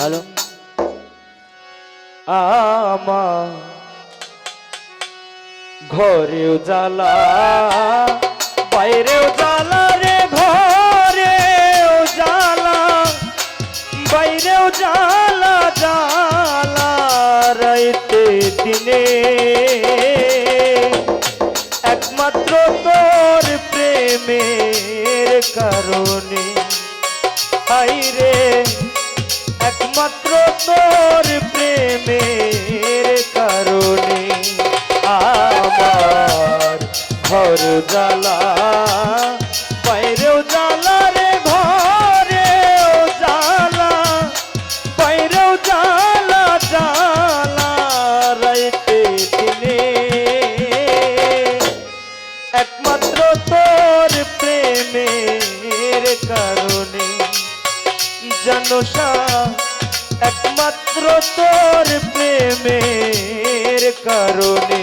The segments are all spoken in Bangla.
হ্যালো আমা ঘরেও জ্বালা বাইরেও জ্বালা রে ঘরেও উজালা বাইরেও উজালা জ্বালা রাইতে দিনে। একমাত্র তোর প্রেমের কারণে হাই রে একমাত্র তোর প্রেম। ভালোবাসা একমাত্র তোর প্রেমের কারণে।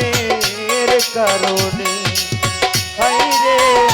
প্রেমের কারণে। হাইরে